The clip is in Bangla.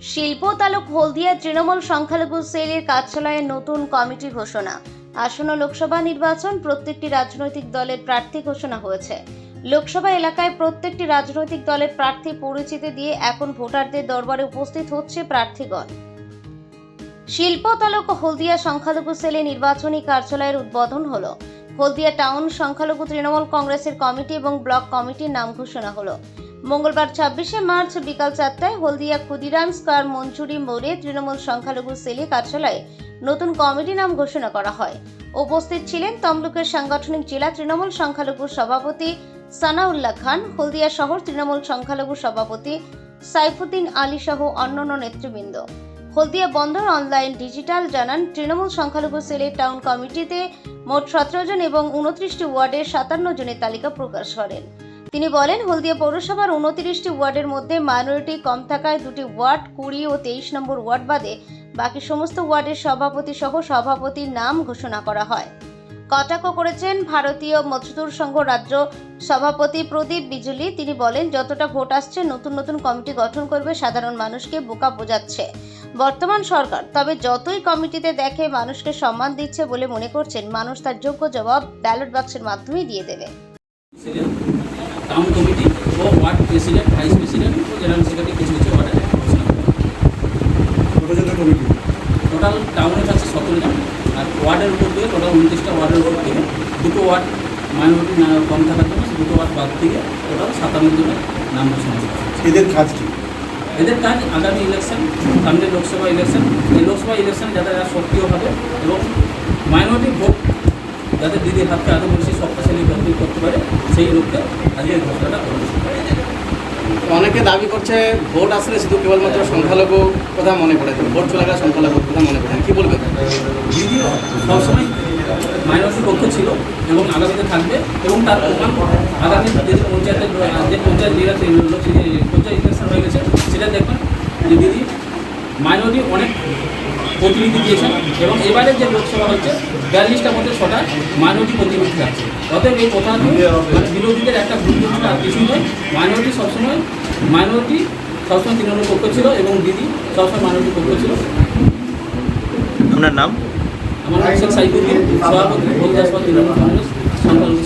শিল্প তালুক হলদিয়া তৃণমূল সংখ্যালঘু সেলের কার্যালয়ে নতুন কমিটি ঘোষণা। আসন্ন লোকসভা নির্বাচন প্রত্যেকটি রাজনৈতিক দলের প্রার্থী ঘোষণা হয়েছে। লোকসভা এলাকায় প্রত্যেকটি রাজনৈতিক দলের প্রার্থী পরিচিতি দিয়ে এখন ভোটারদের দরবারে উপস্থিত হচ্ছে প্রার্থীগণ। শিল্প তালুক হলদিয়া সংখ্যালঘু সেলে নির্বাচনী কার্যালয়ের উদ্বোধন হলো। হলদিয়া টাউন সংখ্যালঘু তৃণমূল কংগ্রেসের কমিটি এবং ব্লক কমিটির নাম ঘোষণা হলো। মঙ্গলবার ছাব্বিশে মার্চ বিকাল চারটায় হলদিয়া ক্ষুদিরাম স্কোয়ার মঞ্চুরি মোড়ে তৃণমূল সংখ্যালঘু সেলে কার্যালয়ে নতুন কমিটি নাম ঘোষণা করা হয়। উপস্থিত ছিলেন তমলুকের সাংগঠনিক জেলা তৃণমূল সংখ্যালঘু সভাপতি সানাউল্লাহ খান, হলদিয়া শহর তৃণমূল সংখ্যালঘু সভাপতি সাইফুদ্দিন আলী সহ অন্যান্য নেতৃবৃন্দ। হলদিয়া বন্দর অনলাইন ডিজিটাল জানান তৃণমূল সংখ্যালঘু সেলের টাউন কমিটিতে মোট সতেরো জন এবং উনত্রিশটি ওয়ার্ডের সাতান্ন জনের তালিকা প্রকাশ করেন। তিনি বলেন, হলদিয়া পৌরসভার উনত্রিশটি ওয়ার্ডের মধ্যে মাইনরিটি কম থাকায় দুটি ওয়ার্ড কুড়ি ও তেইশ নম্বর ওয়ার্ড বাদে বাকি সমস্ত ওয়ার্ডের সভাপতি সহ সভাপতির নাম ঘোষণা করা হয়। কটাক্ষ করেছেন ভারতীয় মজদুর সংঘ রাজ্য সভাপতি প্রদীপ বিজুলি। তিনি বলেন, যতটা ভোট আসছে, নতুন নতুন কমিটি গঠন করবে, সাধারণ মানুষকে বোকা বোঝাচ্ছে। বর্তমান সরকার তবে যতই কমিটিতে দেখে মানুষকে সম্মান দিচ্ছে বলে মনে করছেন মানুষ তার যোগ্য জবাব ব্যালট বাক্সের মাধ্যমেই দিয়ে দেবে। প্রেসিডেন্ট টাউন কমিটি ও ওয়ার্ড প্রেসিডেন্ট ভাইস প্রেসিডেন্ট ও জেনারেল সেক্রেটারি কিছু কিছু ওয়ার্ডে ঘোষণা করা কতজনের কমিটি টোটাল টাউনের কাছে সতেরো জন। আর ওয়ার্ডের উপর থেকে টোটাল উনত্রিশটা ওয়ার্ডের উপর থেকে দুটো ওয়ার্ড মাইনরিটি কম থাকার জন্য দুটো ওয়ার্ড বাদ থেকে টোটাল সাতান্ন জনের নাম ঘোষণা এদের কাজ কি? এদের কাজ আগামী ইলেকশন সামনে লোকসভা ইলেকশন এই লোকসভা ইলেকশন যাতে এরা সক্রিয় হবে এবং মাইনরিটি ভোট যাতে দিদির হাতকে আরও বেশি শক্তিশালী কমপ্লিট করতে পারে সেই লক্ষ্যে আজকে এই ঘোষণাটা করেছে অনেকে দাবি করছে ভোট আসলে শুধু কেবলমাত্র সংখ্যালঘু কথা মনে করে ভোট চলে গেলে সংখ্যালঘু কথা মনে করেন কি বলবেন? দিদি সবসময় মাইনরিটির পক্ষে ছিল এবং আগামীতে থাকবে এবং তার প্রমাণ আগামী যে পঞ্চায়েতের যে পঞ্চায়েত যেটা পঞ্চায়েত ইলেকশন হয়ে গেছে সেটা দেখবেন যে দিদি মাইনরিটি অনেক প্রতিনিধি দিয়েছেন এবং এবারে যে লোকসভা হচ্ছে বিয়াল্লিশটার মধ্যে ছটা মাইনরিটি প্রতিনিধি আছে। অতএব এই কথা মানে বিরোধীদের একটা ধারণা আর কিছুই নয়। মাইনরিটি সবসময় মাইনরিটি সবসময় তৃণমূল পক্ষ ছিল এবং দিদি সবসময় মাইনরিটি পক্ষ ছিল। আপনার নাম? আমার নাম শেখ সাইফুদ্দিন সভাপতি হলদাসবাদ তৃণমূল কংগ্রেস সংখ্যালঘু